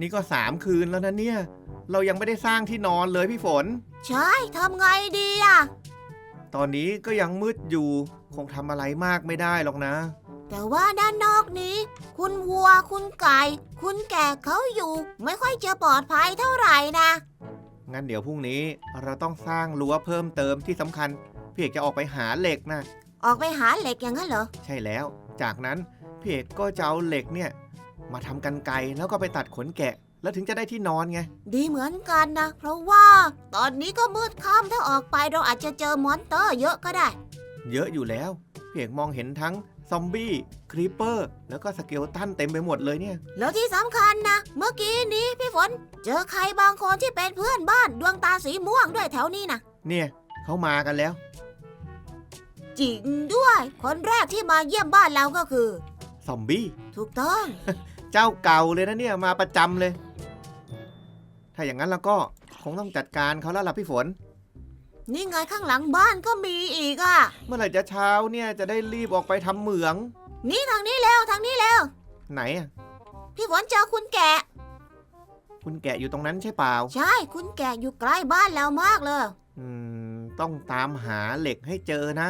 นี่ก็สามคืนแล้วนะเนี่ย เรายังไม่ได้สร้างที่นอนเลยพี่ฝน ใช่ทำไงดีอะตอนนี้ก็ยังมืดอยู่คงทำอะไรมากไม่ได้หรอกนะ แต่ว่าด้านนอกนี้ คุณวัวคุณไก่ คุณแก่เขาอยู่ ไม่ค่อยจะปลอดภัยเท่าไหร่นะ งั้นเดี๋ยวพรุ่งนี้เราต้องสร้างรั้วเพิ่มเติมที่สำคัญพี่เอกจะออกไปหาเหล็กนะ ออกไปหาเหล็กอย่างนั้นเหรอ ใช่แล้ว จากนั้นพี่เอกก็จะเอาเหล็กเนี่ย มาทำกันไกรแล้วก็ไปตัดขนแกะ แล้วถึงจะได้ที่นอนไง ดีเหมือนกันนะ เพราะว่า ตอนนี้ก็มืดค่ำถ้าออกไปเราอาจจะเจอมอนเตอร์เยอะก็ได้ เยอะอยู่แล้วพี่เอกมองเห็นทั้งซอมบี้ครีปเปอร์ แล้วก็สเกลตันเต็มไปหมดเลยเนี่ย แล้วที่สำคัญนะ เมื่อกี้นี้พี่ฝน เจอใครบางคนที่เป็นเพื่อนบ้านดวงตาสีม่วงด้วยแถวนี้นะเนี่ยเขามากันแล้ว จริงด้วย คนแรกที่มาเยี่ยมบ้านเราก็คือ ซอมบี้ ถูกต้อง เจ้าเก่าเลยนะเนี่ยมาประจำเลย ถ้าอย่างนั้นแล้วก็คงต้องจัดการเขาแล้วล่ะพี่ฝน นี่ไงข้างหลังบ้านก็มีอีกอะ่ะ เมื่อไหร่จะเช้าเนี่ยจะได้รีบออกไปทำเหมือง นี่ทางนี้เร็วทางนี้เร็วไหนอะ พี่ฝนเจอคุณแกะ คุณแกะอยู่ตรงนั้นใช่เปล่า ใช่ คุณแกะอยู่ใกล้บ้านเรามากเลย อืม ต้องตามหาเหล็กให้เจอนะ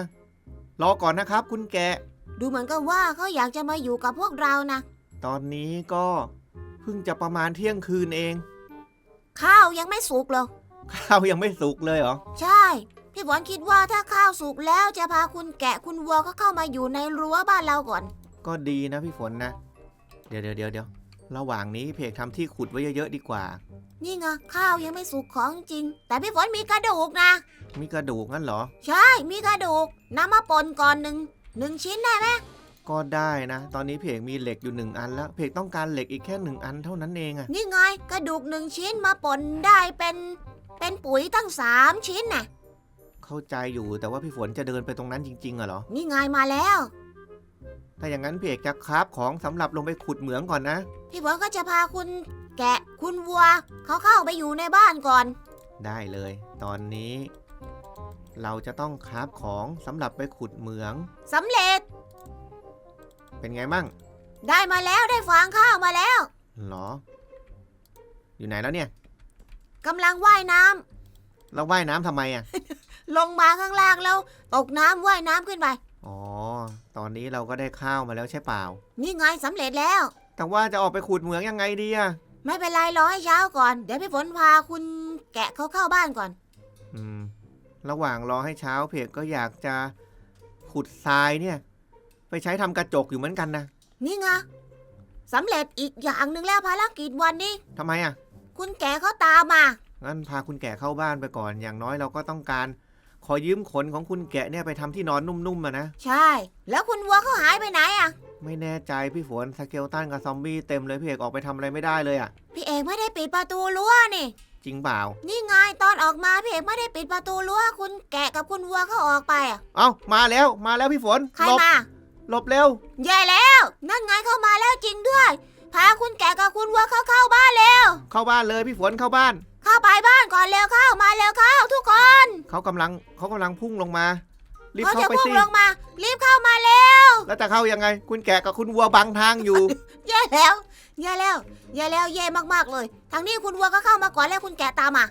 รอก่อนนะครับ คุณแกะ ดูเหมือนกับว่าเขาอยากจะมาอยู่กับพวกเรานะ ตอนนี้ก็เพิ่งจะประมาณเที่ยงคืนเอง ข้าวยังไม่สุกเลยข้าวยังไม่สุกเลยเหรอ ใช่ พี่ฝนคิดว่าถ้าข้าวสุกแล้วจะพาคุณแกะคุณวัวก็เข้ามาอยู่ในรั้วบ้านเราก่อน ก็ดีนะพี่ฝนนะ เดี๋ยวเดี๋ยวเดี๋ยวเดี๋ยวระหว่างนี้เพกทำที่ขุดไว้เยอะๆดีกว่า นี่ไงข้าวยังไม่สุกของจริง แต่พี่ฝนมีกระดูกนะ มีกระดูกงั้นเหรอ ใช่ มีกระดูกนำมาป่นก่อนหนึ่งหนึ่งชิ้นได้ไหม ก็ได้นะ ตอนนี้เพกมีเหล็กอยู่หนึ่งอันแล้ว เพกต้องการเหล็กอีกแค่หนึ่งอันเท่านั้นเองอะนี่ไงกระดูกหนึ่งชิ้นมาป่นได้เป็นเป็นปุ๋ยตั้งสามชิ้นน่ะ เข้าใจอยู่แต่ว่าพี่ฝนจะเดินไปตรงนั้นจริงๆอะเหรอ นี่ไงมาแล้ว ถ้าอย่างนั้นเพกจะคราฟของสำหรับลงไปขุดเหมืองก่อนนะ พี่ฝนก็จะพาคุณแกะคุณวัวเขาเข้าไปอยู่ในบ้านก่อน ได้เลย ตอนนี้ เราจะต้องคราฟของสำหรับไปขุดเหมือง สำเร็จ เป็นไงมั่งได้มาแล้วได้ฟางข้าวมาแล้วหรอ อยู่ไหนแล้วเนี่ยกำลังว่ายน้ำเราว่ายน้ำทำไมอะลงมาข้างล่างแล้ว ตกน้ำว่ายน้ำขึ้นไป อ๋อ ตอนนี้เราก็ได้ข้าวมาแล้วใช่เปล่า นี่ไงสำเร็จแล้ว แต่ว่าจะออกไปขุดเหมืองยังไงดีอะไม่เป็นไรรอให้เช้าก่อน เดี๋ยวพี่ฝนพาคุณแกะเขาเข้าบ้านก่อน อืม ระหว่างรอให้เช้าเพกก็อยากจะขุดทรายเนี่ย ไปใช้ทำกระจกอยู่เหมือนกันนะนี่ไงสำเร็จอีกอย่างหนึ่งแล้วภารกิจวันนี้ ทำไมอะคุณแกะเขาตามมา งั้นพาคุณแก่เข้าบ้านไปก่อน อย่างน้อยเราก็ต้องการ ขอยืมขนของคุณแกะเนี่ยไปทำที่นอนนุ่มๆมานะ ใช่ แล้วคุณวัวเขาหายไปไหนอะ ไม่แน่ใจพี่ฝนสเกลตันกับซอมบี้เต็มเลยพี่เอกออกไปทำอะไรไม่ได้เลยอะพี่เอกไม่ได้ปิดประตูรั้วนี่ จริงเปล่า นี่ไงตอนออกมาพี่เอกไม่ได้ปิดประตูรั้วคุณแกะกับคุณวัวเขาออกไปอะ เอ้ามาแล้วมาแล้วพี่ฝนใครหลบมา หลบเร็ว แย่แล้ว นั่นไงเข้ามาแล้วจริงด้วย พาคุณแกะกับคุณวัวเขาเข้าบ้านเร็ว เข้าบ้านเลยพี่ฝนเข้าบ้าน เข้าไปบ้านก่อนเร็วเข้ามาเร็วเข้าทุกคนเขากำลังเขากำลังพุ่งลงมา รีบเขาเข้าจะไปพุ่งสิลงมา รีบเข้ามาเร็ว แล้วจะเข้ายังไง คุณแกะกับคุณวัวบังทางอยู่ แย่แล้ว แย่แล้ว แย่แล้ว แย่มากๆเลย ทางนี้คุณวัวก็เข้ามาก่อนแล้วคุณแกะตามมา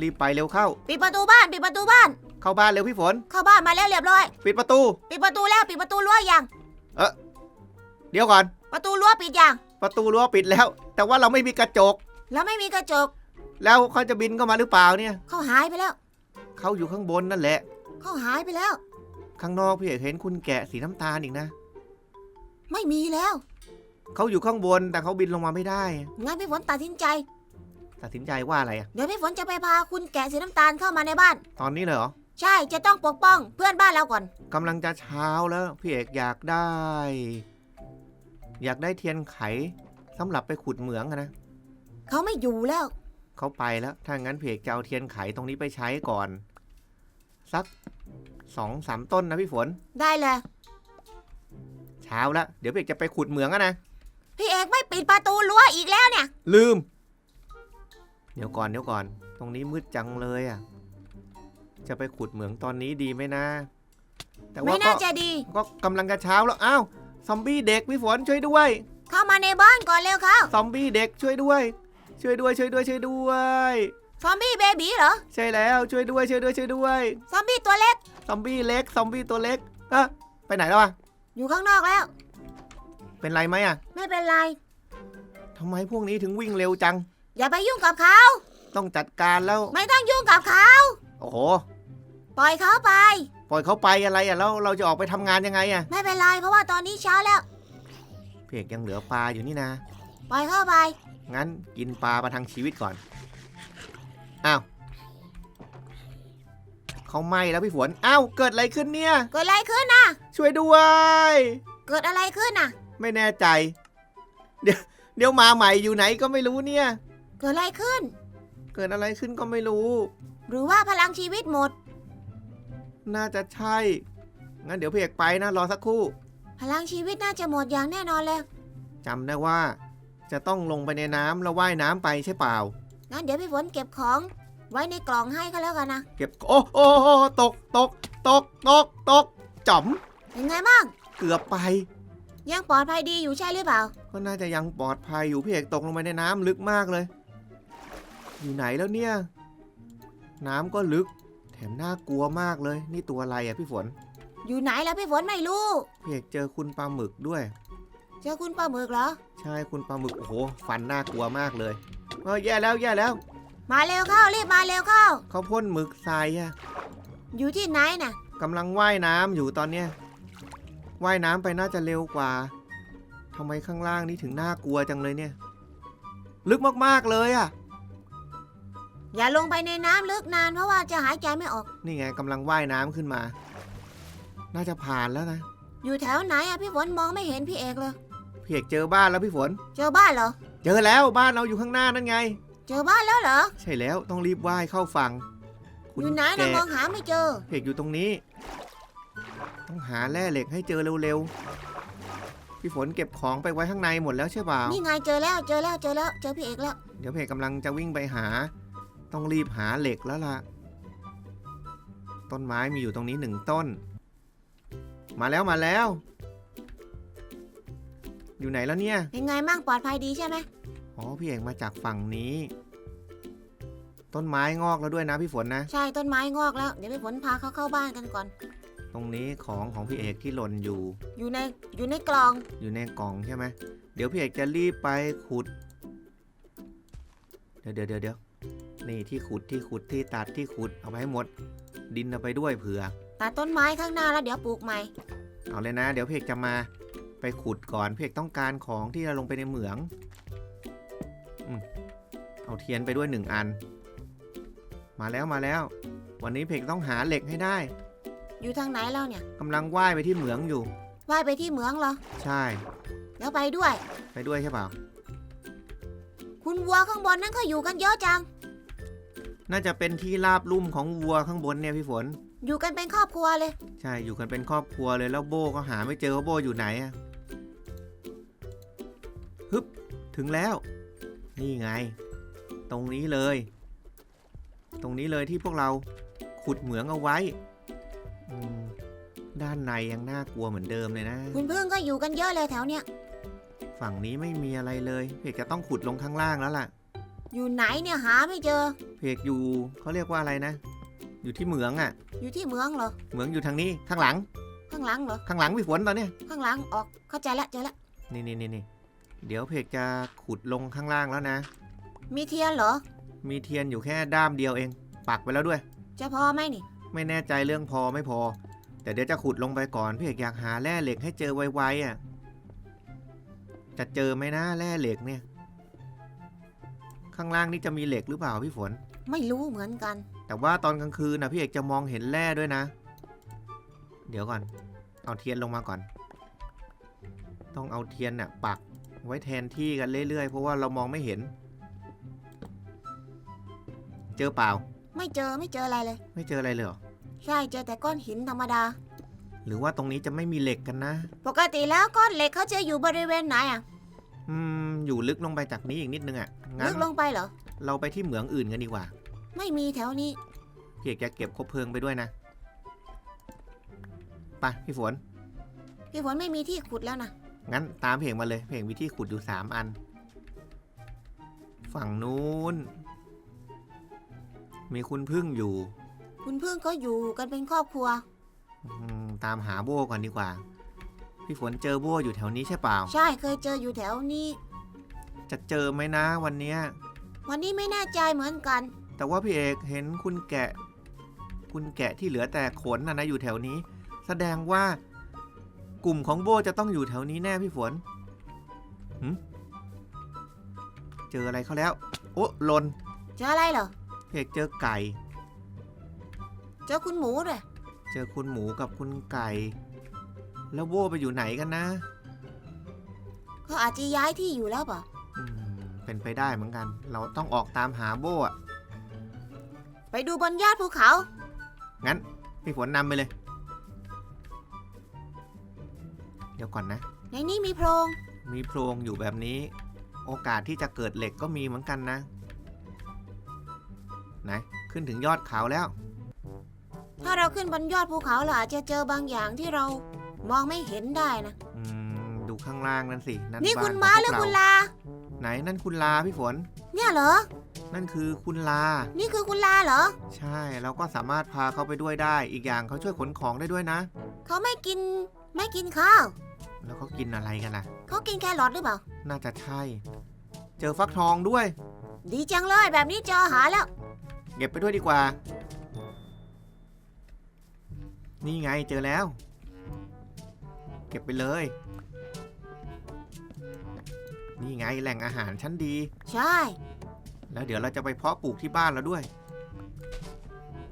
รีบไปเร็วเข้า ปิดประตูบ้านปิดประตูบ้าน เข้าบ้านเร็วพี่ฝน เข้าบ้านมาแล้วเรียบร้อย ปิดประตู ปิดประตูแล้วปิดประตูรั้วยัง เดี๋ยวก่อน ประตูรั้วปิดยัง ประตูรั้วปิดแล้ว แต่ว่าเราไม่มีกระจก แล้วไม่มีกระจก แล้วเขาจะบินเข้ามาหรือเปล่าเนี่ย เขาหายไปแล้ว เขาอยู่ข้างบนนั่นแหละ เขาหายไปแล้ว ข้างนอกพี่เอกเห็นคุณแกะสีน้ำตาลอีกนะ ไม่มีแล้ว เขาอยู่ข้างบนแต่เขาบินลงมาไม่ได้ งั้นพี่ฝนตัดสินใจ ตัดสินใจว่าอะไรอะเดี๋ยวพี่ฝนจะไปพาคุณแกะสีน้ำตาลเข้ามาในบ้าน ตอนนี้เลยเหรอ ใช่จะต้องปกป้องเพื่อนบ้านเราก่อน กำลังจะเช้าแล้วพี่เอกอยากได้ อยากได้เทียนไขสำหรับไปขุดเหมืองอะนะเขาไม่อยู่แล้ว เขาไปแล้ว ถ้างั้นพี่เอกจะเอาเทียนไขตรงนี้ไปใช้ก่อน สักสองสามต้นนะพี่ฝน ได้เลยเช้าแล้ว เดี๋ยวพี่เอกจะไปขุดเหมืองอะนะ พี่เอกไม่ปิดประตูรั้วอีกแล้วเนี่ย ลืม เดี๋ยวก่อนเดี๋ยวก่อน ตรงนี้มืดจังเลยอะ จะไปขุดเหมืองตอนนี้ดีไหมนะ แต่ไม่ว่าก็น่าจะดี ก็กำลังจะเช้าแล้วอ้าวซอมบี้เด็กพี่ฝนช่วยด้วย เข้ามาในบ้านก่อนเร็วเข้าซอมบี้เด็กช่วยด้วย ช่วยด้วยช่วยด้วยช่วยด้วย ซอมบี้เบบีเหรอ ใช่แล้วช่วยด้วยช่วยด้วยช่วยด้วย ซอมบี้ตัวเล็ก ซอมบี้เล็กซอมบี้ตัวเล็กอะไปไหนแล้วอะอยู่ข้างนอกแล้ว เป็นไรไหมอะไม่เป็นไร ทำไมพวกนี้ถึงวิ่งเร็วจัง อย่าไปยุ่งกับเขา ต้องจัดการแล้ว ไม่ต้องยุ่งกับเขา โอ้โห ปล่อยเขาไป ปล่อยเขาไปอะไรอะแล้วเราจะออกไปทำงานยังไงอะไม่เป็นไรเพราะว่าตอนนี้เช้าแล้ว เพียกยังเหลือปลาอยู่นี่นะ ปล่อยเข้าไปงั้นกินปลาประทังชีวิตก่อน อ้าวเขาไหม้แล้วพี่ฝน อ้าว เกิดอะไรขึ้นเนี่ย เกิดอะไรขึ้นน่ะ ช่วยด้วย เกิดอะไรขึ้นน่ะ ไม่แน่ใจ เดี๋ยวเดี๋ยวมาใหม่อยู่ไหนก็ไม่รู้เนี่ย เกิดอะไรขึ้น เกิดอะไรขึ้นก็ไม่รู้ หรือว่าพลังชีวิตหมด น่าจะใช่ งั้นเดี๋ยวพี่เอกไปนะ รอสักครู่พลังชีวิตน่าจะหมดอย่างแน่นอนเลย จำได้ว่า จะต้องลงไปในน้ำแล้วว่ายน้ำไปใช่เปล่า งั้นเดี๋ยวพี่ฝนเก็บของ ไว้ในกล่องให้ก็แล้วกันนะ เก็บ โอ้โอ้โอ้ตกตกตกตกตกจ๋อมยังไงบ้าง เกือบไป ยังปลอดภัยดีอยู่ใช่หรือเปล่า ก็น่าจะยังปลอดภัยอยู่พี่เอกตกลงไปในน้ำลึกมากเลย อยู่ไหนแล้วเนี่ย น้ำก็ลึก แถมน่ากลัวมากเลย นี่ตัวอะไรอะพี่ฝน อยู่ไหนแล้วพี่ฝนไม่รู้พี่เอกเจอคุณปลาหมึกด้วย เจอคุณปลาหมึกเหรอ ใช่คุณปลาหมึกโอ้โหฟันน่ากลัวมากเลยเออแย่แล้วแย่แล้ว มาเร็วเข้ารีบมาเร็วเข้า เขาพ่นหมึกใส่อะอยู่ที่ไหนน่ะ กำลังว่ายน้ำอยู่ตอนเนี้ยว่ายน้ำไปน่าจะเร็วกว่าทำไมข้างล่างนี่ถึงน่ากลัวจังเลยเนี่ย ลึกมากๆเลยอะ อย่าลงไปในน้ำลึกนานเพราะว่าจะหายใจไม่ออก นี่ไงกำลังว่ายน้ำขึ้นมา น่าจะผ่านแล้วนะอยู่แถวไหนอะพี่ฝนมองไม่เห็นพี่เอกเลย พี่เอกเจอบ้านแล้วพี่ฝน เจอบ้านเหรอ เจอแล้วบ้านเราอยู่ข้างหน้านั่นไง เจอบ้านแล้วเหรอ ใช่แล้วต้องรีบว่ายเข้าฝั่งคุอณยู่ไหนแกนะมองหาไม่เจอ พี่เอกอยู่ตรงนี้ ต้องหาแร่เหล็กให้เจอเร็วๆพี่ฝนเก็บของไปไว้ข้างในหมดแล้วใช่เปล่า นี่ไงเจอแล้วเจอแล้วเจอแล้วเจอพี่เอกแล้ว เดี๋ยวพี่เอกกำลังจะวิ่งไปหา ต้องรีบหาเหล็กแล้วล่ะ ต้นไม้มีอยู่ตรงนี้หนึ่งต้น มาแล้วมาแล้ว อยู่ไหนแล้วเนี่ย เป็นไงมั่งปลอดภัยดีใช่ไหมอ๋อพี่เอกมาจากฝั่งนี้ ต้นไม้งอกแล้วด้วยนะพี่ฝนนะ ใช่ต้นไม้งอกแล้ว เดี๋ยวพี่ฝนพาเขาเข้าบ้านกันก่อน ตรงนี้ของของพี่เอกที่หล่นอยู่ อยู่ในอยู่ในกล่อง อยู่ในกล่องใช่ไหมเดี๋ยวพี่เอกจะรีบไปขุด เดี๋ยวเดี๋ยวเดี๋ยวเดี๋ยว นี่ที่ขุดที่ขุดที่ตัดที่ขุดเอาไปให้หมด ดินเอาไปด้วยเผื่อตัดต้นไม้ข้างหน้าแล้วเดี๋ยวปลูกใหม่ เอาเลยนะ เดี๋ยวพี่เอกจะมาไปขุดก่อนพี่เอกต้องการของที่จะลงไปในเหมืองอมเอาเทียนไปด้วยหนึ่งอัน มาแล้วมาแล้ว วันนี้พี่เอกต้องหาเหล็กให้ได้ อยู่ทางไหนแล้วเนี่ยกำลังว่ายไปที่เหมืองอยู่ว่ายไปที่เหมืองเหรอ ใช่เดี๋ยวไปด้วย ไปด้วยใช่เปล่า คุณวัวข้างบนนั้นเขาอยู่กันเยอะจัง น่าจะเป็นที่ราบลุ่มของวัวข้างบนเนี่ยพี่ฝน อยู่กันเป็นครอบครัวเลย ใช่อยู่กันเป็นครอบครัวเลยแล้วโบก็หาไม่เจอว่าโบอยู่ไหนอะฮึบถึงแล้ว นี่ไง ตรงนี้เลย ตรงนี้เลยที่พวกเราขุดเหมืองเอาไว้อืมด้านในยังน่ากลัวเหมือนเดิมเลยนะ คุณพึ่งก็อยู่กันเยอะเลยแถวเนี้ยฝั่งนี้ไม่มีอะไรเลยเพกจะต้องขุดลงข้างล่างแล้วล่ะ อยู่ไหนเนี่ยหาไม่เจอ เพกอยู่เขาเรียกว่าอะไรนะ อยู่ที่เหมืองอะ่ะ อยู่ที่เหมืองเหรอ เหมืองอยู่ทางนี้ข้างหลัง ข้างหลังเหรอ ข้างหลังพี่ฝนตอนเนี้ยข้างหลังออกเข้าใจละเจอละ นี่นี่นี่นี่เดี๋ยวเพกจะขุดลงข้างล่างแล้วนะ มีเทียนเหรอ มีเทียนอยู่แค่ด้ามเดียวเอง ปักไปแล้วด้วย จะพอไหมนี่ ไม่แน่ใจเรื่องพอไม่พอ แต่เดี๋ยวจะขุดลงไปก่อนพี่เอกอยากหาแร่เหล็กให้เจอไวๆอะ จะเจอไหมนะแร่เหล็กเนี่ย ข้างล่างนี่จะมีเหล็กหรือเปล่าพี่ฝน ไม่รู้เหมือนกัน แต่ว่าตอนกลางคืนนะพี่เอกจะมองเห็นแร่ด้วยนะ เดี๋ยวก่อน เอาเทียนลงมาก่อน ต้องเอาเทียนน่ะปักไว้แทนที่กันเรื่อยๆ เพราะว่าเรามองไม่เห็น เจอเปล่า ไม่เจอไม่เจออะไรเลย ไม่เจออะไรเลยเหรอ ใช่เจอแต่ก้อนหินธรรมดา หรือว่าตรงนี้จะไม่มีเหล็กกันนะ ปกติแล้วก้อนเหล็กเขาจะอยู่บริเวณไหนอะ อืมอยู่ลึกลงไปจากนี้อีกนิดนึงอะ่ะงั้ลึนกลงไปเหรอ เราไปที่เหมืองอื่นกันดีกว่าไม่มีแถวนี้ พี่เอกจะเก็บคบเพลิงไปด้วยนะไปพี่ฝน พี่ฝนไม่มีที่ขุดแล้วนะ งั้นตามเพลงมาเลย เพลงวิธีขุดอยู่สามอัน ฝั่งนู้น มีคุณพึ่งอยู่คุณพึ่งก็อยู่กันเป็นครอบครัว อืมตามหาโบก่อนดีกว่า พี่ฝนเจอโบอยู่แถวนี้ใช่เปล่า ใช่เคยเจออยู่แถวนี้ จะเจอไหมนะวันเนี้ย วันนี้ไม่แน่ใจเหมือนกัน แต่ว่าพี่เอกเห็นคุณแกะ คุณแกะที่เหลือแต่ขนนะนะอยู่แถวนี้ แสดงว่ากลุ่มของโบจะต้องอยู่แถวนี้แน่พี่ฝนหึเจออะไรเขาแล้ว โอ้หลนเจออะไรเหรอ พี่เอกเจอไก่ เจอคุณหมูเลยเจอคุณหมูกับคุณไก่ แล้วโบไปอยู่ไหนกันนะเขาอาจจะย้ายที่อยู่แล้วเปล่าอืมเป็นไปได้เหมือนกัน เราต้องออกตามหาโบอะไปดูบนยอดภูเขางั้นพี่ฝนนำไปเลย เดี๋ยวก่อนนะ ในนี้มีโพรง มีโพรงอยู่แบบนี้ โอกาสที่จะเกิดเหล็กก็มีเหมือนกันนะไหนขึ้นถึงยอดเขาแล้ว ถ้าเราขึ้นบนยอดภูเขาเราอาจจะเจอบางอย่างที่เรา มองไม่เห็นได้นะ อืมดูข้างล่างนั่นสินั่นนี่บ้คุณขงม้าพวกหรือเคุณลา ไหนนั่นคุณลาพี่ฝน เนี่ยเหรอ นั่นคือคุณลา นี่คือคุณลาเหรอ ใช่เราก็สามารถพาเขาไปด้วยได้ อีกอย่างเขาช่วยขนของได้ด้วยนะ เขาไม่กินไม่กินข้าว แล้วเขากินอะไรกันล่ะ เขากินแครอทหรือเปล่า น่าจะใช่ เจอฟักทองด้วย ดีจังเลยแบบนี้เจออาหารแล้ว เก็บไปด้วยดีกว่า นี่ไงเจอแล้วเก็บไปเลย นี่ไงแหล่งอาหารชั้นดี ใช่ แล้วเดี๋ยวเราจะไปเพาะปลูกที่บ้านเราด้วย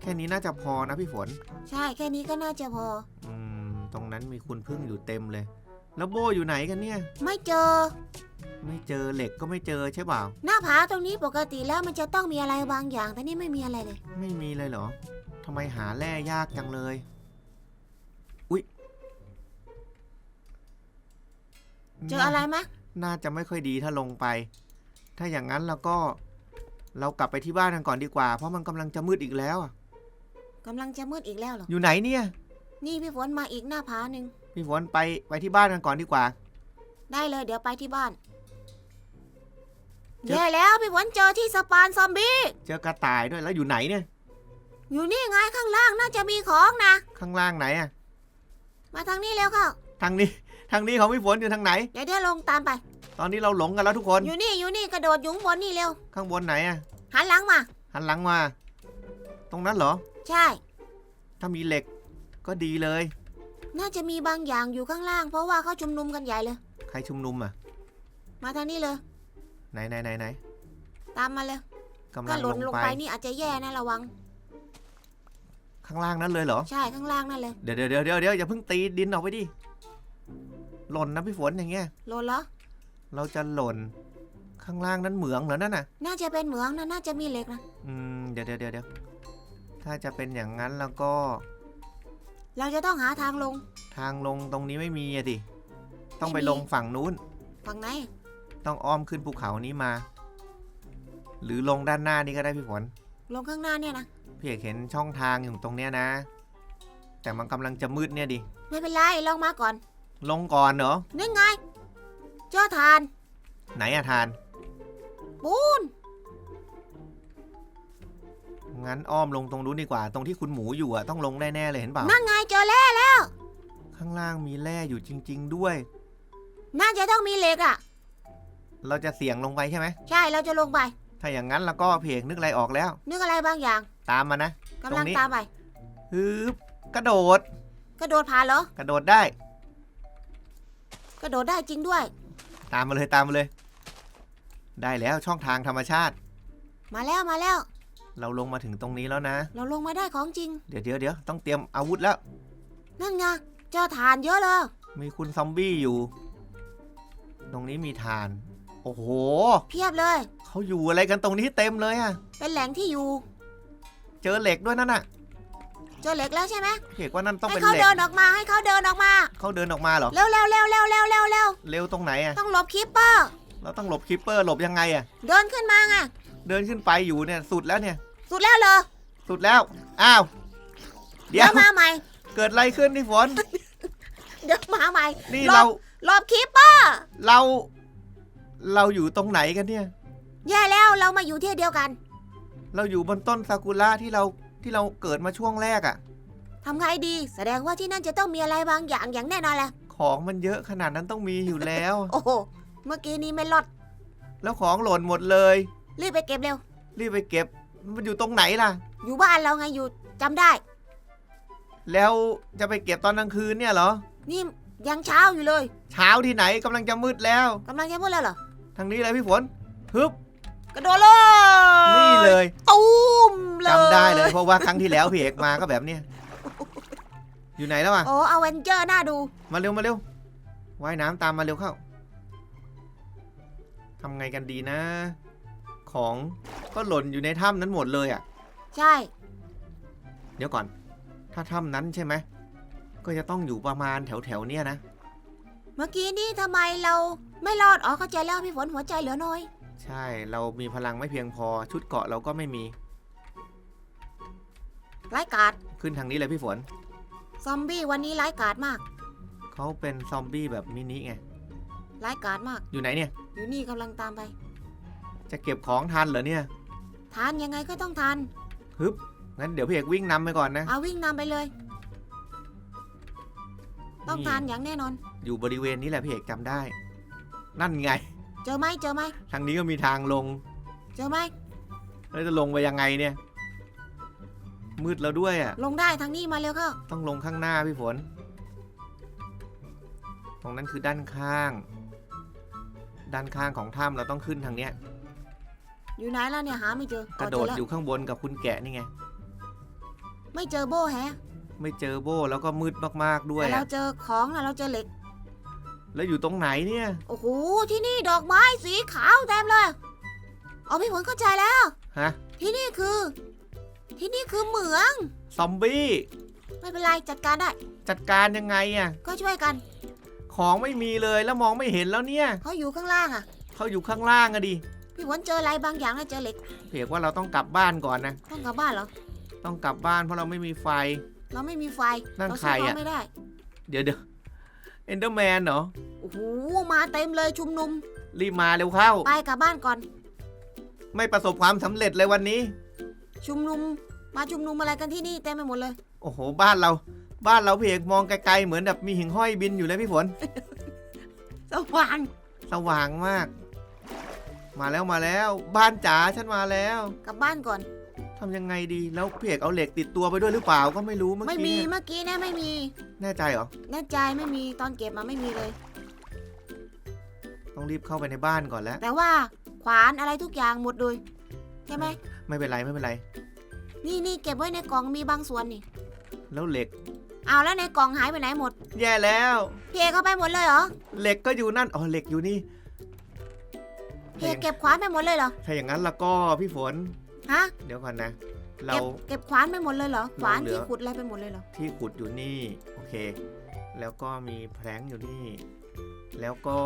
แค่นี้น่าจะพอนะพี่ฝน ใช่แค่นี้ก็น่าจะพอ อืม ตรงนั้นมีคุณพึ่งอยู่เต็มเลย แล้วโบอยู่ไหนกันเนี่ย ไม่เจอ ไม่เจอเหล็กก็ไม่เจอใช่เปล่า หน้าผาตรงนี้ปกติแล้วมันจะต้องมีอะไรบางอย่าง แต่นี่ไม่มีอะไรเลย ไม่มีเลยเหรอทำไมหาแร่ยากจังเลย เจออะไรไหมน่าจะไม่ค่อยดีถ้าลงไป ถ้าอย่างนั้นเราก็เรากลับไปที่บ้านกันก่อนดีกว่า เพราะมันกำลังจะมืดอีกแล้วอะกำลังจะมืดอีกแล้วเหรอ อยู่ไหนเนี่ยนี่พี่ฝนมาอีกหน้าผาหนึ่ง พี่ฝนไปไปที่บ้านกันก่อนดีกว่า ได้เลยเดี๋ยวไปที่บ้านเจอ แย่แล้วพี่ฝนเจอที่สปานซอมบี้ เจอกระต่ายด้วยแล้วอยู่ไหนเนี่ย อยู่นี่ไงข้างล่างน่าจะมีของนะ ข้างล่างไหนอะมาทางนี้เร็วเข้าทางนี้ ทางนี้ของพี่ฝนอยู่ทางไหน เดี๋ยวเดี๋ยวลงตามไป ตอนนี้เราหลงกันแล้วทุกคน อยู่นี่อยู่นี่กระโดดอยุงบนนี่เร็ว ข้างบนไหนอะหันหลังมา หันหลังมา ตรงนั้นเหรอ ใช่ ถ้ามีเหล็กก็ดีเลย น่าจะมีบางอย่างอยู่ข้างล่าง เพราะว่าเขาชุมนุมกันใหญ่เลย ใครชุมนุมอะมาทางนี้เลย ไหนไหนไหนไหนตามมาเลยกำลัถ้างหลล่นงลงไปไป นี่อาจจะแย่นะระวัง ข้างล่างนั้นเลยเหรอ ใช่ข้างล่างนั่นเลย เดี๋ยวเดี๋ยวเดี๋ยวเดี๋ยวเดี๋ยวอย่าเพิ่งตีดินออกไปดิ หล่นนะพี่ฝนอย่างเงี้ยหล่นเหรอ เราจะหล่น ข้างล่างนั้นเหมืองเหรอนั่นน่ะ น่าจะเป็นเหมืองนะ น่าจะมีเหล็กนะ อืมเดี๋ยวเดี๋ยวเดี๋ยวเดี๋ยวถ้าจะเป็นอย่างนั้นแล้วก็เราจะต้องหาทางลง ทางลงตรงนี้ไม่มีอะดิต้องไปไม่มี ลงฝั่งนู้น ฝั่งไหน ต้องอ้อมขึ้นภูเขานี้มา หรือลงด้านหน้านี่ก็ได้พี่ฝน ลงข้างหน้าเนี่ยนะ พี่เอกเห็นช่องทางอยู่ตรงเนี้ยนะ แต่มันกำลังจะมืดเนี่ยดิ ไม่เป็นไร ลองมาก่อน ลงก่อนเหรอ นี่ไง เจ้าทาน ไหนอะทาน ปูน งั้นอ้อมลงตรงนู้นดีกว่า ตรงที่คุณหมูอยู่อะต้องลงแน่ๆเลยเห็นเปล่านั่นไงเจอแล้ว ข้างล่างมีแร่อยู่จริง ๆ ด้วย น่าจะต้องมีเหล็กอะ เราจะเสี่ยงลงไปใช่ไหม ใช่เราจะลงไป ถ้าอย่างนั้นเราก็เพกนึกอะไรออกแล้ว นึกอะไรบางอย่างตามมานะ กำลังตรงนี้ ตามไปฮึบกระโดด กระโดดผ่านเหรอ กระโดดได้ กระโดดได้จริงด้วย ตามมาเลยตามมาเลย ได้แล้วช่องทางธรรมชาติ มาแล้วมาแล้ว เราลงมาถึงตรงนี้แล้วนะ เราลงมาได้ของจริง เดี๋ยวเดี๋ยวเดี๋ยวต้องเตรียมอาวุธแล้ว นั่นไงเจ้าทานเยอะเลย มีคุณซอมบี้อยู่ ตรงนี้มีฐาน โอ้โหเพียบเลย เขาอยู่อะไรกันตรงนี้เต็มเลยอะเป็นแหล่งที่อยู่ เจอเหล็กด้วยนั่นน่ะ เจอเหล็กแล้วใช่ไหมเพกว่านั่นต้องให้เป็นเขาเหล็กเดินออกมาให้เขาเดินออกมา เขาเดินออกมาเหรอ เร็วเร็วเร็วเร็วเร็วเร็วเร็วเร็วตรงไหนอะต้องหลบคิปเปอร์เราต้องหลบคิปเปอร์หลบยังไงอะเดินขึ้นมาไงเดินขึ้นไปอยู่เนี่ยสุดแล้วเนี่ย สุดแล้วเลยสุดแล้ว อ้าว เดี๋เดี๋ยยววมาใหม่ เกิดอะไรขึ้นที่ฝน เดี๋ยวมาใหม่นี่หลบเรา หลบคิปเปอร์เรา เราอยู่ตรงไหนกันเนี่ย แย่แล้วเรามาอยู่ที่เดียวกัน เราอยู่บนต้นซากุระที่เรา ที่เราเกิดมาช่วงแรกอะทำไงดี แสดงว่าที่นั่นจะต้องมีอะไรบางอย่างอย่างแน่นอนแหละ ของมันเยอะขนาดนั้นต้องมีอยู่แล้ว โอ้โห เมื่อกี้นี้ไม่รอด แล้วของหล่นหมดเลย รีบไปเก็บเร็ว รีบไปเก็บ มันอยู่ตรงไหนล่ะ อยู่บ้านเราไงอยู่จำได้ แล้วจะไปเก็บตอนกลางคืนเนี่ยเหรอ นี่ยังเช้าอยู่เลยเช้าที่ไหนกำลังจะมืดแล้ว กำลังจะพูดแล้วเหรอ ทางนี้เลยพี่ฝนฮึบ กระโดดเลยนี่เลยตูมเลยจำได้เลย เพราะว่าครั้งที่แล้วพี่เอกมาก็แบบเนี้ยอยู่ไหนแล้วอะโอ้อเวนเจอร์น่าดู มาเร็วมาเร็วว่ายน้ำตามมาเร็วเข้าทำไงกันดีนะ ของก็หล่นอยู่ในถ้ำนั้นหมดเลยอะ ใช่ เดี๋ยวก่อน ถ้าถ้ำนั้นใช่ไหมก็จะต้องอยู่ประมาณแถวแถวๆเนี้ยนะ เมื่อกี้นี่ทำไมเราไม่รอด อ๋อเข้าใจแล้วพี่ฝนหัวใจเหลือน้อย ใช่เรามีพลังไม่เพียงพอชุดเกราะเราก็ไม่มี ร้ายกาดขึ้นทางนี้เลยพี่ฝนซอมบี้วันนี้ร้ายกาดมากเขาเป็นซอมบี้แบบมินิไงร้ายกาดมาก อยู่ไหนเนี่ย อยู่นี่กำลังตามไป จะเก็บของทันเหรอเนี่ยทานยังไงก็ต้องทานฮึบงั้นเดี๋ยวพี่เอกวิ่งนำไปก่อนนะ เอาวิ่งนำไปเลย ต้องนี่ ทานอย่างแน่นอน อยู่บริเวณนี้แหละพี่เอกจำได้ นั่นไง เจอไหมเจอไหมทางนี้ก็มีทางลง เจอไหมแล้วจะลงไปยังไงเนี่ย มืดแล้วด้วยอะ ลงได้ทางนี้มาเร็วเข้าต้องลงข้างหน้าพี่ฝน ตรงนั้นคือด้านข้าง ด้านข้างของถ้ำเราต้องขึ้นทางเนี้ย อยู่ไหนแล้วเนี่ยหาไม่เจอกระโดดเจแล้วอยู่ข้างบนกับคุณแกะนี่ไง ไม่เจอโบแฮะ ไม่เจอโบแล้วก็มืดมากๆด้วยแต่เราอะเจอของนะเราเจอเหล็ก แล้วอยู่ตรงไหนเนี่ย โอ้โห ที่นี่ดอกไม้สีขาวเต็มเลยอ๋อพี่ฝนเข้าใจแล้ว ฮะ ที่นี่คือ ที่นี่คือเหมือง ซอมบี้ ไม่เป็นไรจัดการได้ จัดการยังไงอะ ก็ช่วยกัน ของไม่มีเลยแล้วมองไม่เห็นแล้วเนี่ย เขาอยู่ข้างล่างอะ เขาอยู่ข้างล่างอะดิ พี่ฝนเจออะไรบางอย่างแล้วเจอเหล็ก เพียกว่าเราต้องกลับบ้านก่อนนะ ต้องกลับบ้านเหรอ ต้องกลับบ้านเพราะเราไม่มีไฟ เราไม่มีไฟนั่นเราใครสู้อะเขาไม่ได้ เดี๋ยวเดี๋ยว เอนเดอร์แมนเหรอ โอ้โหมาเต็มเลยชุมนุม รีบมาเร็วเข้า ไปกลับบ้านก่อน ไม่ประสบความสำเร็จเลยวันนี้ ชุมนุม มาชุมนุมอะไรกันที่นี่เต็มไปหมดเลย โอ้โห บ้านเรา บ้านเราพี่เอกมองไกลๆเหมือนแบบมีหิ่งห้อยบินอยู่เลยพี่ฝน สว่างสว่างมาก มาแล้วมาแล้ว บ้านจ๋าฉันมาแล้ว กลับบ้านก่อน ทำยังไงดีแล้วพี่เอกเอาเหล็กติดตัวไปด้วยหรือเปล่าก็ไม่รู้เมื่อไม่กี้มีเนี่ยเมื่อกี้เนี่ยไม่มี แน่ใจเหรอแน่ใจไม่มีตอนเก็บมาไม่มีเลย ต้องรีบเข้าไปในบ้านก่อนแล้ว แต่ว่าขวานอะไรทุกอย่างหมดเลยใช่ไหมไม่เป็นไรไม่เป็นไร นี่นี่เก็บไว้ในกล่องมีบางส่วนนี่แล้วเหล็ก เอาแล้วในกล่องหายไปไหนหมดแย่แล้ว พี่เอกเอาไปหมดเลยเหรอเหล็กก็อยู่นั่นอ๋อเหล็กอยู่นี่พี่เอกเก็บขวานไปหมดเลยเหรอถ้าอย่างนั้นแล้วก็พี่ฝน ฮะ เดี๋ยวก่อนนะ เราเก็บเก็บขวานไปหมดเลยเหรอ ขวานเราเหลือที่ขุดอะไรไปหมดเลยเหรอ ที่ขุดอยู่นี่ โอเค แล้วก็มีแพลงอยู่นี่ แล้วก็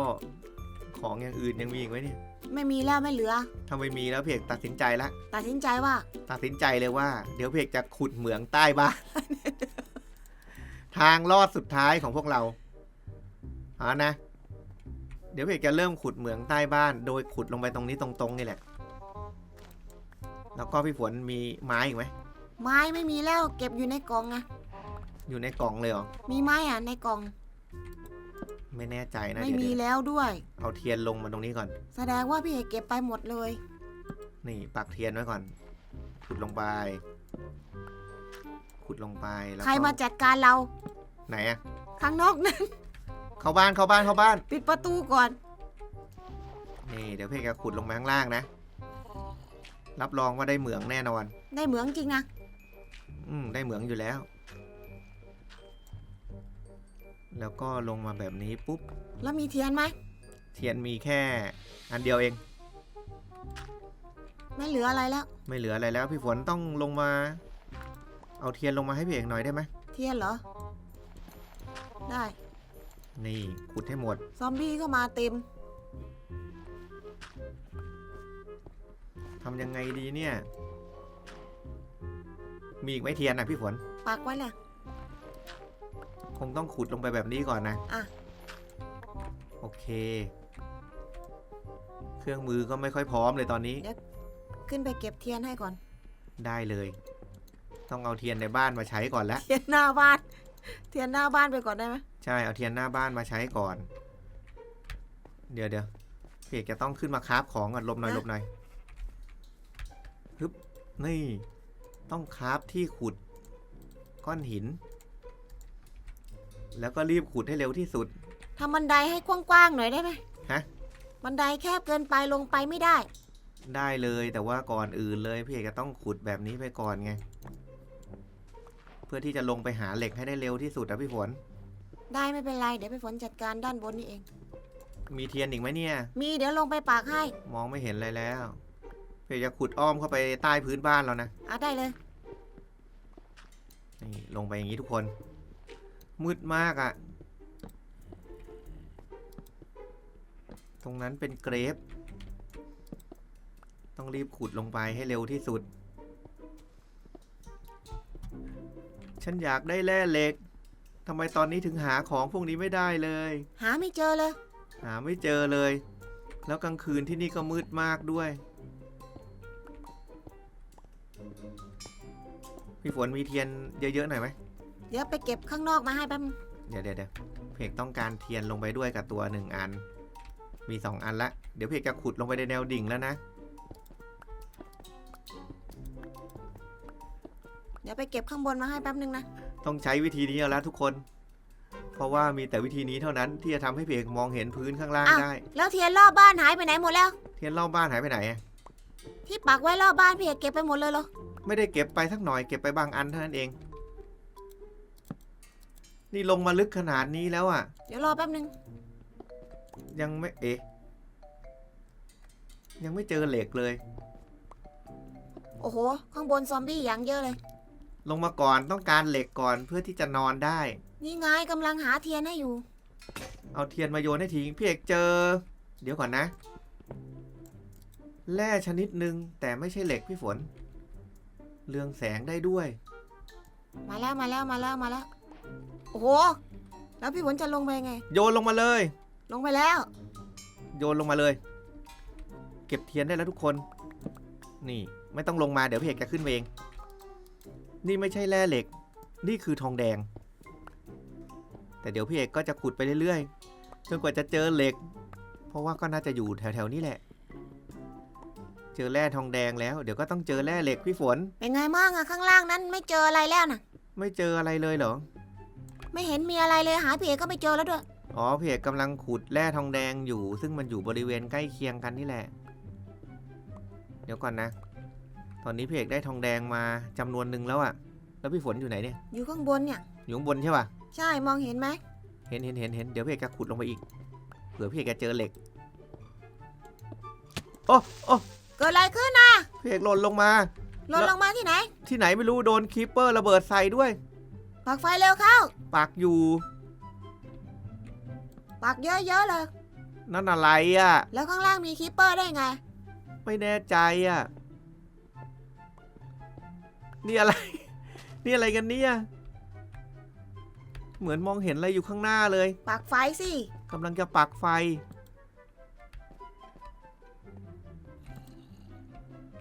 ของอย่างอื่นยังมีอีกไหมเนี่ย ไม่มีแล้วไม่เหลือถ้าไม่มีแล้วเพกตัดสินใจละ ตัดสินใจว่า ตัดสินใจเลยว่า เดี๋ยวเพกจะขุดเหมืองใต้บ้าน ทางลอดสุดท้ายของพวกเราเอานะ เดี๋ยวเพกจะเริ่มขุดเหมืองใต้บ้าน โดยขุดลงไปตรงนี้ตรงๆนี่แหละ แล้วก็พี่ฝนมีไม้อีกไหมไม้ไม่มีแล้วเก็บอยู่ในกล่องไงอยู่ในกล่องเลยเหรอ มีไม้อะในกล่อง ไม่แน่ใจนะไม่เดี๋ยวมีเดี๋ยวแล้วด้วย เอาเทียนลงมาตรงนี้ก่อน แสดงว่าพี่เอกเก็บไปหมดเลย นี่ปักเทียนไว้ก่อน ขุดลงไป ขุดลงไปแล้วใครก็มาจัดการเราไหนอะข้างนอกนั้นเข้าบ้านเข้าบ้านเข้าบ้าน ปิดประตูก่อน นี่เดี๋ยวเพ่จะขุดลงไปข้างล่างนะ รับรองว่าได้เหมืองแน่นอน ได้เหมืองจริงนะ อืมได้เหมืองอยู่แล้ว แล้วก็ลงมาแบบนี้ปุ๊บ แล้วมีเทียนไหม เทียนมีแค่อันเดียวเอง ไม่เหลืออะไรแล้ว ไม่เหลืออะไรแล้ว พี่ฝนต้องลงมา เอาเทียนลงมาให้พี่เอกหน่อยได้ไหม เทียนเหรอ ได้ นี่ขุดให้หมด ซอมบี้ก็มาเต็มำยังไงดีเนี่ย มีอีกไหมเทียนอะพี่ฝน ปักไว้เลยคงต้องขุดลงไปแบบนี้ก่อนนะ อะ โอเคขรื่องมือก็ไม่ค่อยพร้อมเลยตอนนี้ ขึ้นไปเก็บเทียนให้ก่อน ได้เลย ต้องเอาเทียนในบ้านมาใช้ก่อนแล้ว เทียนหน้าบ้าน เทียนหน้าบ้านไปก่อนได้ไหมใช่ เอาเทียนหน้าบ้านมาใช้ก่อน เดี๋ยวเดี๋ยวพี่เอกจะต้องขึ้นมาคราฟของก่อนหลบหน่อยหลบหน่อยฮึบ นี่ ต้องคราฟที่ขุด ก้อนหิน แล้วก็รีบขุดให้เร็วที่สุด ทำบันไดให้กว้างๆหน่อยได้ไหมฮะ บันไดแคบเกินไปลงไปไม่ได้ ได้เลยแต่ว่าก่อนอื่นเลยพี่เอกจะต้องขุดแบบนี้ไปก่อนไง เพื่อที่จะลงไปหาเหล็กให้ได้เร็วที่สุดอะพี่ฝน ได้ไม่เป็นไร เดี๋ยวไปฝนจัดการด้านบนนี่เอง มีเทียนอีกไหมเนี่ย มีเดี๋ยวลงไปปากให้ มองไม่เห็นอะไรแล้ว พี่เอกจะขุดอ้อมเข้าไปใต้พื้นบ้านแล้วนะ อะได้เลย นี่ลงไปอย่างนี้ทุกคน มืดมากอะ่ะ ตรงนั้นเป็นเกรฟ ต้องรีบขุดลงไปให้เร็วที่สุด ฉันอยากได้แร่เหล็กทำไมตอนนี้ถึงหาของพวกนี้ไม่ได้เลย หาไม่เจอเลย หาไม่เจอเลย แล้วกลางคืนที่นี่ก็มืดมากด้วย พี่ฝนมีเทียนเยอะๆหน่อยไหมเดี๋ยวไปเก็บข้างนอกมาให้แป๊บนึงเดี๋ยวเดี๋ยวเดี๋ยวเพกต้องการเทียนลงไปด้วยกับตัวหนึ่งอัน มีสองอันละ เดี๋ยวเพกจะขุดลงไปในแนวดิ่งแล้วนะ เดี๋ยวไปเก็บข้างบนมาให้แป๊บนึงนะ ต้องใช้วิธีนี้เอาละทุกคน เพราะว่ามีแต่วิธีนี้เท่านั้นที่จะทำให้เพกมองเห็นพื้นข้างล่างอ้าว ได้ แล้วเทียนรอบบ้านหายไปไหนหมดแล้ว เทียนรอบบ้านหายไปไหนอะที่ปักไว้รอบบ้านพี่เอกเก็บไปหมดเลยเหรอ ไม่ได้เก็บไปสักหน่อยเก็บไปบางอันเท่านั้นเอง นี่ลงมาลึกขนาดนี้แล้วอะ เดี๋ยวรอแป๊บนึง ยังไม่เอ๊ะยังไม่เจอเหล็กเลย โอ้โห ข้างบนซอมบี้อย่างเยอะเลย ลงมาก่อนต้องการเหล็กก่อนเพื่อที่จะนอนได้ นี่ไงกำลังหาเทียนให้อยู่ เอาเทียนมาโยนให้ทิ้งพี่เอกเจอ เดี๋ยวก่อนนะแร่ชนิดหนึ่งแต่ไม่ใช่เหล็กพี่ฝน เรืองแสงได้ด้วย มาแล้วมาแล้วมาแล้วมาแล้ว โอ้โห แล้วพี่ฝนจะลงไปไง โยนลงมาเลย ลงไปแล้ว โยนลงมาเลย เก็บเทียนได้แล้วทุกคน นี่ไม่ต้องลงมาเดี๋ยวพี่เอกจะขึ้นไปเอง นี่ไม่ใช่แร่เหล็ก นี่คือทองแดง แต่เดี๋ยวพี่เอกก็จะขุดไปเรื่อยๆจนกว่าจะเจอเหล็ก เพราะว่าก็น่าจะอยู่แถวๆนี้แหละ เจอแร่ทองแดงแล้ว เดี๋ยวก็ต้องเจอแร่เหล็กพี่ฝน เป็นไงบ้างอะข้างล่างนั้นไม่เจออะไรแล้วนะไม่เจออะไรเลยเหรอ ไม่เห็นมีอะไรเลยหาพี่เอกก็ไม่เจอแล้วด้วย อ๋อพี่เอกกำลังขุดแร่ทองแดงอยู่ ซึ่งมันอยู่บริเวณใกล้เคียงกันนี่แหละ เดี๋ยวก่อนนะ ตอนนี้พี่เอกได้ทองแดงมาจำนวนหนึ่งแล้วอะแล้วพี่ฝนอยู่ไหนเนี่ย อยู่ข้างบนเนี่ย อยู่ข้างบนใช่ป่ะ ใช่มองเห็นไหมเห็นเห็นเห็นเห็นเดี๋ยวพี่เอกจะขุดลงไปอีก เผื่อพี่เอกจะเจอเหล็ก โอ้โอ้ เกิดอะไรขึ้นนะพี่เอกหล่นลงมา หล่นลงมาที่ไหน ที่ไหนไม่รู้โดนคีปเปอร์ระเบิดใส่ด้วย ปักไฟเร็วเข้า ปักอยู่ ปักเยอะๆเลย นั่นอะไรอะแล้วข้างล่างมีคีปเปอร์ได้ไง ไม่แน่ใจอะนี่อะไร นี่อะไรกันเนี่ย เหมือนมองเห็นอะไรอยู่ข้างหน้าเลย ปักไฟสิกำลังจะปักไฟ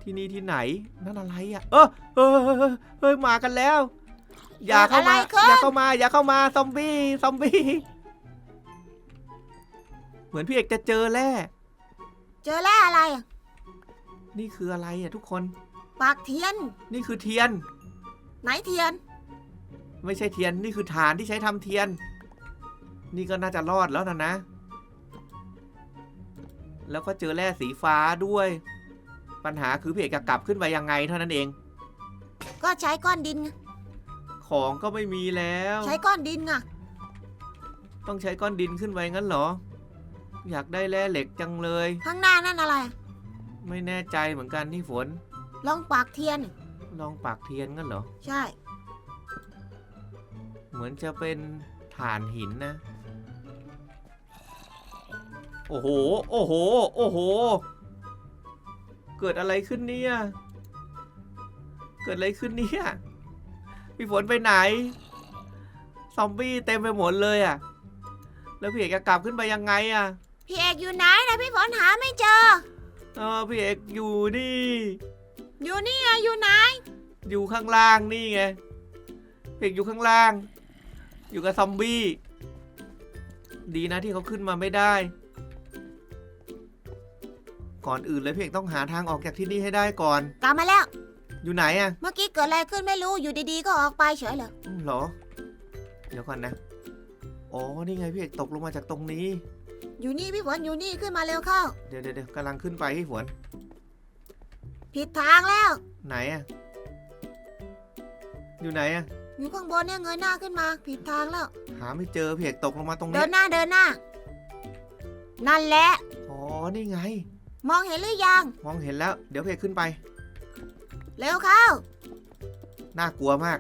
ที่นี่ที่ไหน นั่นอะไรอะเออเออเออเออเฮ้ยมากันแล้ว อย่าเข้ามา เกิดอะไรขึ้น อย่าเข้ามา อย่าเข้ามา ซอมบี้ ซอมบี้ เหมือนพี่เอกจะเจอแร่เจอแล้วอะไรอะนี่คืออะไรอะทุกคนปักเทียน นี่คือเทียน ไหนเทียน ไม่ใช่เทียน นี่คือฐานที่ใช้ทำเทียน นี่ก็น่าจะรอดแล้วนะนะ แล้วก็เจอแร่สีฟ้าด้วย ปัญหาคือพี่เอกจะกลับขึ้นไปยังไงเท่านั้นเอง ก็ใช้ก้อนดินไงของก็ไม่มีแล้ว ใช้ก้อนดินไงต้องใช้ก้อนดินขึ้นไปงั้นเหรอ อยากได้แร่เหล็กจังเลย ข้างหน้านั่นอะไร ไม่แน่ใจเหมือนกันที่ฝน ลองปักเทียน ลองปากเทียนงั้นเหรอ ใช่ เหมือนจะเป็นฐานหินนะ โอ้โห โอ้โห โอ้โห เกิดอะไรขึ้นเนี่ย เกิดอะไรขึ้นเนี่ยพี่ฝนไปไหน ซอมบี้เต็มไปหมดเลยอะ่ะแล้วพี่เอกจะกลับขึ้นไปยังไงอะ่ะพี่เอกอยู่ไหนนะพี่ฝนหาไม่เจอ เออพี่เอกอยู่นี่ อยู่นี่ไงอยู่ไหน อยู่ข้างล่างนี่ไงพี่เอกอยู่ข้างล่าง อยู่กับซอมบี้ ดีนะที่เขาขึ้นมาไม่ได้ ก่อนอื่นเลยพี่เอกต้องหาทางออกจากที่นี่ให้ได้ก่อน กลับมาแล้ว อยู่ไหนอะเมื่อกี้เกิดอะไรขึ้นไม่รู้อยู่ดีๆก็ออกไปเฉยเลยอืมเหรอ เดี๋ยวก่อนนะ อ๋อ นี่ไงพี่เอกตกลงมาจากตรงนี้ อยู่นี่พี่ฝนอยู่นี่ขึ้นมาเร็วเข้า เดี๋ยวเดี๋ยวเดี๋ยวกำลังขึ้นไปพี่ฝน ผิดทางแล้ว ไหนอะอยู่ไหนอะอยู่ข้างบนเนี่ยเงยหน้าขึ้นมา ผิดทางแล้ว หาไม่เจอพี่เอกตกลงมาตรงเดินี้ นหน้าเดินหน้า นั่นแหละ อ๋อ นี่ไง มองเห็นหรือยัง มองเห็นแล้ว เดี๋ยวพี่เอกขึ้นไป เร็วเข้า น่ากลัวมาก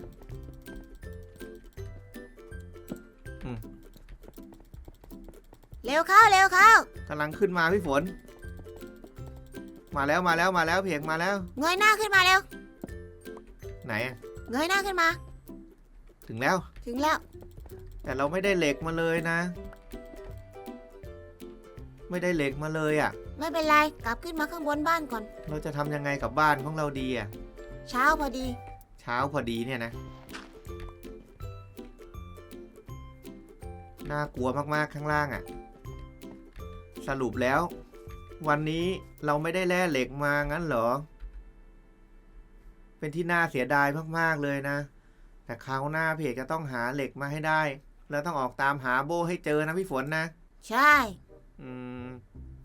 เร็วเข้า เร็วเข้ากำลังขึ้นมาพี่ฝน มาแล้วมาแล้วมาแล้วพี่เอกมาแล้ว เงยหน้าขึ้นมาเร็ว ไหนอะเงยหน้าขึ้นมา ถึงแล้ว ถึงแล้ว แต่เราไม่ได้เหล็กมาเลยนะ ไม่ได้เหล็กมาเลยอะ ไม่เป็นไร กลับขึ้นมาข้างบนบ้านก่อน เราจะทำยังไงกับบ้านของเราดีอะเช้าพอดี เช้าพอดีเนี่ยนะ น่ากลัวมากๆข้างล่างอะ่ะ สรุปแล้ว วันนี้เราไม่ได้แล่เหล็กมางั้นเหรอ เป็นที่น่าเสียดายมากๆเลยนะ แต่คราวหน้าเพจจะต้องหาเหล็กมาให้ได้ แล้วต้องออกตามหาโบให้เจอนะพี่ฝนนะ ใช่ อืม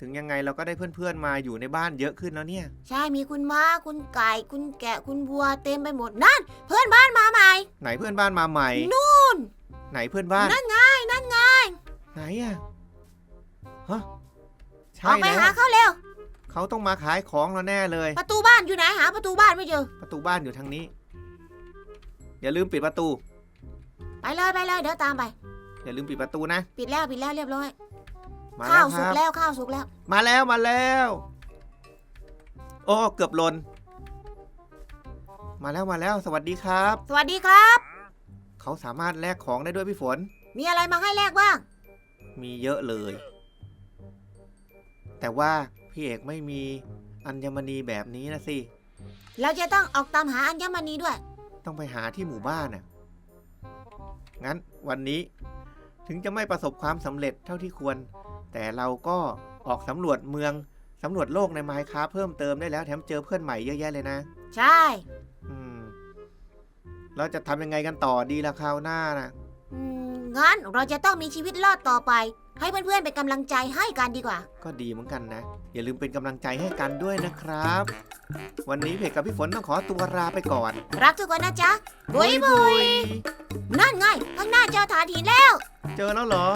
ถึงยังไงเราก็ได้เพื่อนๆมาอยู่ในบ้านเยอะขึ้นแล้วเนี่ย ใช่มีคุณม้าคุณไก่คุณแกะคุณวัวเต็มไปหมดนั่น เพื่อนบ้านมาใหม่ ไหนเพื่อนบ้านมาใหม่ นู่น ไหนเพื่อนบ้าน นั่นไงนั่นไงไหนอะฮะอใช่อกไปแล้วหาเขาเร็ว เขาต้องมาขายของเราแน่เลย ประตูบ้านอยู่ไหนหาประตูบ้านไม่เจอ ประตูบ้านอยู่ทางนี้ อย่าลืมปิดประตู ไปเลยไปเลยเดี๋ยวตามไป อย่าลืมปิดประตูนะ ปิดแล้วปิดแล้วเรียบร้อย มาข้าแล้ววคสุกรับ แล้วข้าวสุกแล้ว มาแล้วมาแล้ว โอ้เกือบหล่นมาแล้วมาแล้วสวัสดีครับ สวัสดีครับ เขาสามารถแลกของได้ด้วยพี่ฝน มีอะไรมาให้แลกบ้าง มีเยอะเลย แต่ว่าพี่เอกไม่มีอัญมณีแบบนี้นะสิ เราจะต้องออกตามหาอัญมณีด้วย ต้องไปหาที่หมู่บ้านน่ะ งั้นวันนี้ถึงจะไม่ประสบความสำเร็จเท่าที่ควร แต่เราก็ออกสำรวจเมืองสำรวจโลกในไมค์ค a f t เพิ่มเติมได้แล้วแถมเจอเพื่อนใหม่เยอะแยะเลยนะ ใช่ อืมเราจะทำยังไงกันต่อดีละคราวหน้านะอืมงั้นเราจะต้องมีชีวิตรอดต่อไป ให้เพื่อนๆเป็นกำลังใจให้กันดีกว่า ก็ดีเหมือนกันนะ อย่าลืมเป็นกำลังใจให้กันด้วยนะครับ วันนี้เพจกับพี่ฝนต้องขอตัวลาไปก่อนรักทุกคนนะจ๊ะ บุยบุยนั่นไง ข้างหน้าเจอฐานหินแล้ว เจอแล้วเหรอ